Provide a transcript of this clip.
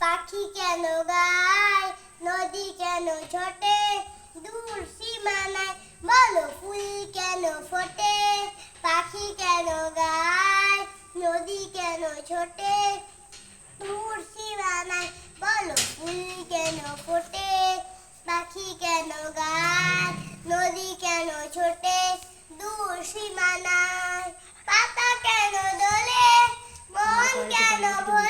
পাখি কেন গায়? নদী কেন ছোটে? দূর সীমানায় বলো, ফুল কেন ফোটে? পাখি কেন গায়? নদী কেন ছোটে? দূর সীমানায় বলো, ফুল কেন ফোটে? পাখি কেন গায়? নদী কেন ছোটে? দূর সীমানায় পাতা কেন দোলে? মন কেন ভোলে?